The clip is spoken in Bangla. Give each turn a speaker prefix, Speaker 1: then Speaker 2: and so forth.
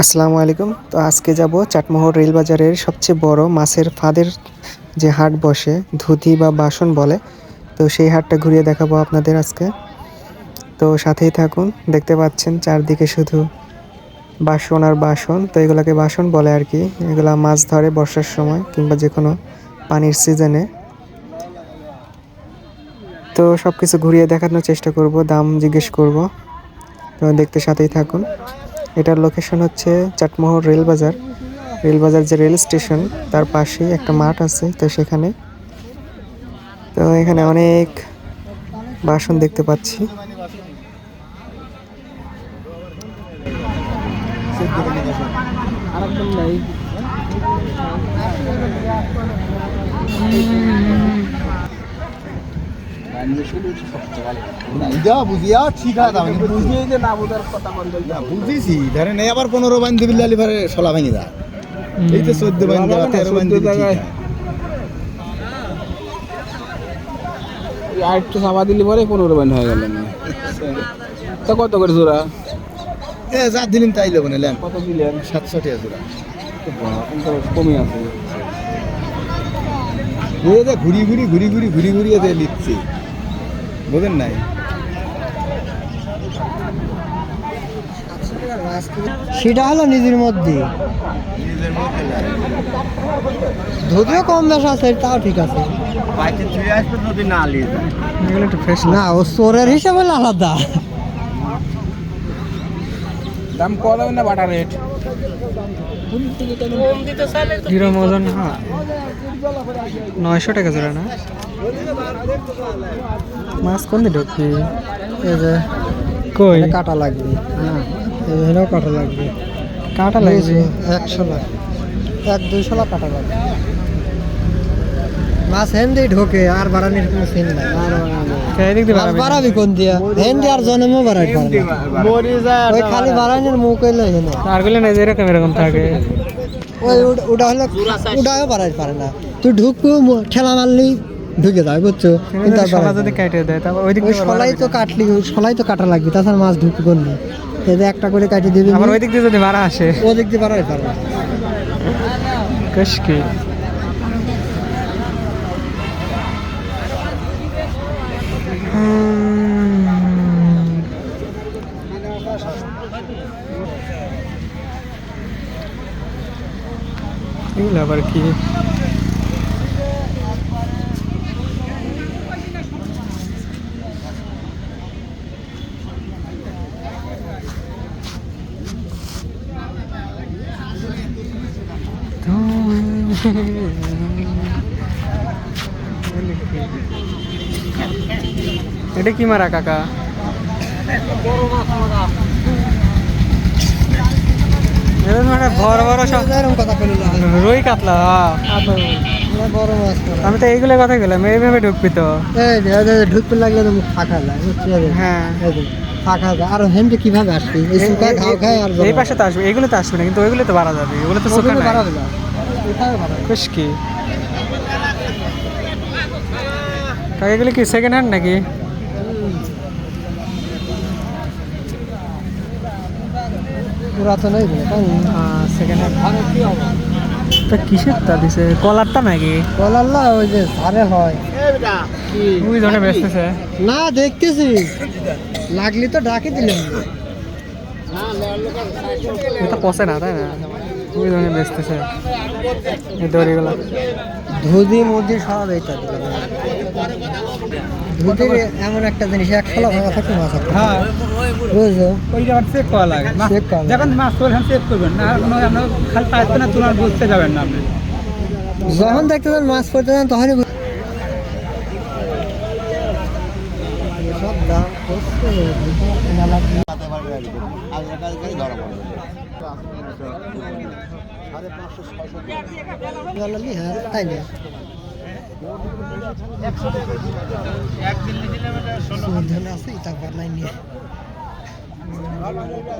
Speaker 1: আসসালামু আলাইকুম। তো আজকে যাব চাটমোহর রেল বাজারের সবচেয়ে বড় মাছের ফাঁদের যে হাট বসে, ধুতি বা বাসন বলে। তো সেই হাটটা ঘুরিয়ে দেখাবো আপনাদের আজকে। তো সাথেই থাকুন, দেখতে পাচ্ছেন চারদিকে শুধু বাসন আর বাসন। তো এগুলোকে বাসন বলে আর কি। এগুলা মাছ ধরে বর্ষার সময় কিংবা যে কোনো পানির সিজনে। তো সব কিছু ঘুরিয়ে দেখানোর চেষ্টা করব, দাম জিজ্ঞেস করব। তো দেখতে সাথেই থাকুন। এটার লোকেশন হচ্ছে চাটমোহর রেল বাজার। রেল বাজার যে রেল স্টেশন, তার পাশেই একটা মাঠ আছে, তো সেখানে। তো এখানে অনেক বাসন দেখতে পাচ্ছি।
Speaker 2: যা বুঝিয়া ঠিক আছে আমি বুঝিয়ে যে না বোঝার কথা বুঝেছি ধরেন এই আবার পনেরো বাইন দিবি লালি সলা ভেঙে যা এই তো চোদ্দ বাইন দেওয়া তেরো বাইন দিবি ঠিক আছে।
Speaker 3: সাবা দিলি পরে পনেরো বাইন হয়ে গেল। না তা কত করে জোড়া?
Speaker 2: এ যা দিলেন তাই লেবো নিলাম
Speaker 3: কত দিলেন?
Speaker 2: সাতশো টাকা জোড়া।
Speaker 3: কমে আছে।
Speaker 2: ঘুরে ঘুরি ঘুরি ঘুরি ঘুরি ঘুরি ঘুরি এতে নিচ্ছি বোঝেন নাই?
Speaker 4: সেটা হলো নিজের মধ্যে। যদিও কম বেশ আছে তাও ঠিক আছে। না ও চোরের হিসাবে আলাদা।
Speaker 3: দাম কত হবে না বাটা রেট?
Speaker 1: হিরো মজন হ্যাঁ। নয়শো টাকা জোড়া না? মাছ কোন দিন ঢুকবি?
Speaker 4: এই যে
Speaker 1: কই?
Speaker 4: কাটা লাগবে। হ্যাঁ এখানেও কাটা লাগবে।
Speaker 1: কাটা লাগবে?
Speaker 4: একশো লাখ এক দুইশো লাখ কাটা লাগবে। মাছ হেন্দি ঢোকে আর বাড়ানির কোনো সিন নাই।
Speaker 1: এদিক
Speaker 4: মাছ
Speaker 1: বাড়াবি
Speaker 4: কোন দিয়া? হেন্দি আর জন্মও বাড়াই ওই খালি বাড়ানির মুখ হইলে হেনে
Speaker 1: আরগুলো না এরকম এরকম থাকে।
Speaker 4: ওই ওটা- ওটা ওটাও বাড়াই পারে না। তুই ঢুকবো ঠেলা মারলি ঢুকে যাবে বুঝছ? কিন্তু আর
Speaker 1: যদি
Speaker 4: না।
Speaker 1: দেয় তারপর ওই দিক
Speaker 4: সলাই তো কাটলি ওই সলাই তো কাটা লাগবে তাছাড়া মাছ ঢুকবে কোন এদের একটা করে কাটি দিবি
Speaker 1: আবার ওই দিক দিয়ে যদি মারা আসে।
Speaker 4: ও দিক দিয়ে বাড়াই পারে না।
Speaker 1: কশকি এগুলো আবার কি এটা কি মারা কাকা একটা বড় বড় সব রুই কাতলা হ্যাঁ।
Speaker 4: বড় মাছ
Speaker 1: আমি তো এইগুলো কথা গেলাম এইভাবে ঢুকবি তো।
Speaker 4: ঢুকতে লাগলে তো মুখ ফাঁকা
Speaker 1: হ্যাঁ।
Speaker 4: ফাঁকা যায়। আর হেমটে কীভাবে আসবি? এই শুকা ঘাও খায় আর
Speaker 1: এই- এই পাশে তো আসবে এগুলো তো আসবে না কিন্তু ওইগুলো তো বাড়া যাবে ওগুলো তো
Speaker 4: না।
Speaker 1: খুশকি কাকা এগুলো কি সেকেন্ড হ্যান্ড নাকি?
Speaker 4: পুরাতন তাই
Speaker 1: সেকেন্ড হ্যান্ড কিসের তা দিছে? কলারটা নাকি?
Speaker 4: ওই যে ধারে হয়।
Speaker 1: ধরনের বেচতেছে।
Speaker 4: না দেখতেছি। লাগলি তো ডাকে দিলেন।
Speaker 1: এটা পচে না তাই না? বেচতেছে। দড়িগুলো।
Speaker 4: ধুদি মুদি সব এইটা দিলাম এমন একটা জিনিস এক ফলা ভাঙা থাকে মাছ আছে
Speaker 3: হ্যাঁ।
Speaker 4: বুঝছ
Speaker 3: ওইটা আবার চেক করা লাগে।
Speaker 4: চেক করা
Speaker 3: যখন মাছ তোলেন চেক করবেন না। কোনো আপনার খালি পাইতে না তোলার বুঝতে যাবেন না আপনি।
Speaker 4: যখন দেখতে যান মাছ পড়তে যান তখনই সব দাম বললি, হ্যাঁ, তাই না আছে, তারপর নাই নিয়ে।